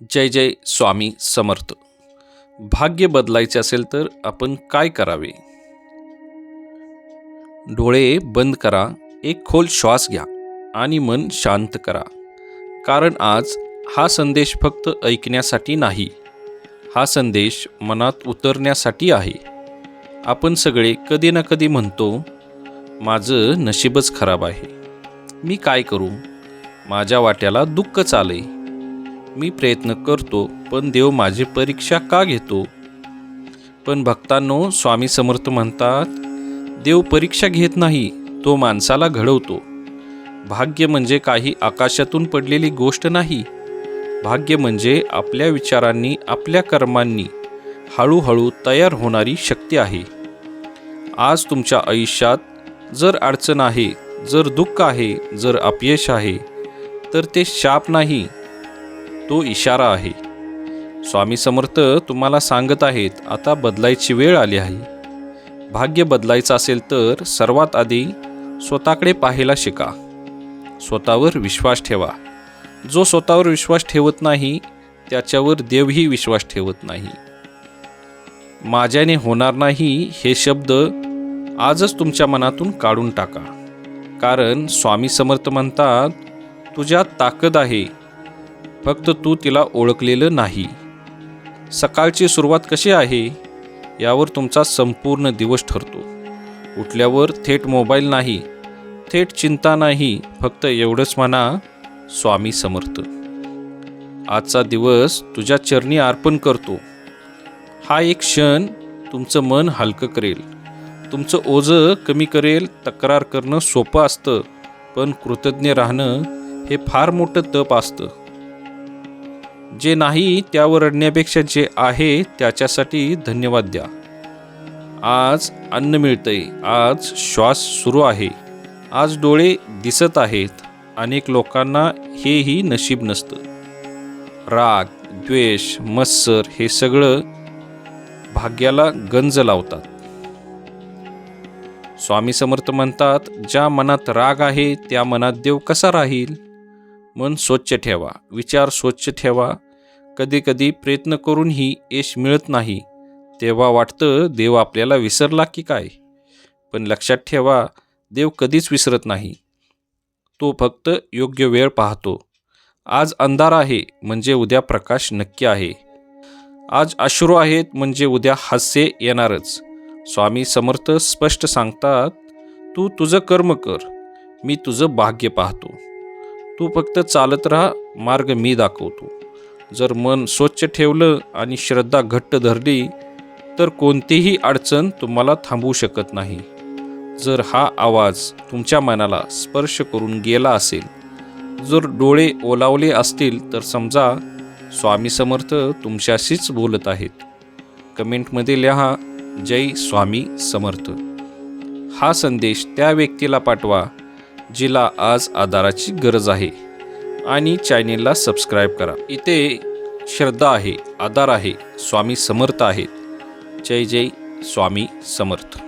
जय जय स्वामी समर्थ. भाग्य बदलायचे असेल तर आपण काय करावे? डोळे बंद करा एक खोल श्वास घ्या आणि मन शांत करा. कारण आज हा संदेश फक्त ऐकण्यासाठी नाही हा संदेश मनात उतरण्यासाठी आहे. आपण सगळे कधी ना कधी म्हणतो माझं नशीबच खराब आहे. मी काय करू? माझ्या वाट्याला दुःखच आलंय. मी प्रयत्न करतो पण देव माझी परीक्षा का घेतो? पण भक्तांनो स्वामी समर्थ म्हणतात देव परीक्षा घेत नाही तो माणसाला घडवतो. भाग्य म्हणजे काही आकाशातून पडलेली गोष्ट नाही. भाग्य म्हणजे आपल्या विचारांनी आपल्या कर्मांनी हळूहळू तयार होणारी शक्ती आहे. आज तुमच्या आयुष्यात जर अडचण आहे जर दुःख आहे जर अपयश आहे तर ते शाप नाही तो इशारा आहे. स्वामी समर्थ तुम्हाला सांगत आहेत आता बदलायची वेळ आली आहे. भाग्य बदलायचं असेल तर सर्वात आधी स्वतःकडे पाहायला शिका. स्वतःवर विश्वास ठेवा. जो स्वतःवर विश्वास ठेवत नाही त्याच्यावर देवही विश्वास ठेवत नाही. माझ्याने होणार नाही हे शब्द आजच तुमच्या मनातून काढून टाका. कारण स्वामी समर्थ म्हणतात तुझ्यात ताकद आहे फक्त तू तिला ओळखलेलं नाही. सकाळची सुरुवात कशी आहे यावर तुमचा संपूर्ण दिवस ठरतो. उठल्यावर थेट मोबाईल नाही थेट चिंता नाही फक्त एवढंच म्हणा स्वामी समर्थ. आजचा दिवस तुझ्या चरणी अर्पण करतो. हा एक क्षण तुमचं मन हलकं करेल. तुमचं ओझं कमी करेल तक्रार करणं सोपं असतं पण कृतज्ञ राहणं हे फार मोठं तप असतं. जे नाही त्यावर रडण्यापेक्षा जे आहे त्याच्यासाठी धन्यवाद द्या. आज अन्न मिळतंय. आज श्वास सुरू आहे. आज डोळे दिसत आहेत. अनेक लोकांना हेही नशीब नसतं. राग द्वेष मत्सर हे सगळं भाग्याला गंज लावतात. स्वामी समर्थ म्हणतात ज्या मनात राग आहे त्या मनात देव कसा राहील? मन स्वच्छ ठेवा. विचार स्वच्छ ठेवा. कधी कधी प्रयत्न करूनही यश मिळत नाही. तेव्हा वाटतं देव आपल्याला विसरला की काय? पण लक्षात ठेवा देव कधीच विसरत नाही. तो फक्त योग्य वेळ पाहतो. आज अंधार आहे म्हणजे उद्या प्रकाश नक्की आहे. आज अश्रू आहेत म्हणजे उद्या हास्य येणारच. स्वामी समर्थ स्पष्ट सांगतात तू तुझं कर्म कर. मी तुझं भाग्य पाहतो. तू फक्त चालत राहा मार्ग मी दाखवतो. जर मन स्वच्छ ठेवलं आणि श्रद्धा घट्ट धरली तर कोणतीही अडचण तुम्हाला थांबवू शकत नाही. जर हा आवाज तुमच्या मनाला स्पर्श करून गेला असेल जर डोळे ओलावले असतील तर समजा स्वामी समर्थ तुमच्याशीच बोलत आहेत. कमेंटमध्ये लिहा जय स्वामी समर्थ. हा संदेश त्या व्यक्तीला पाठवा जिला आज आधाराची गरज आहे आणि चॅनेलला सबस्क्राईब करा. इथे श्रद्धा आहे आधार आहे स्वामी समर्थ आहेत. जय जय स्वामी समर्थ.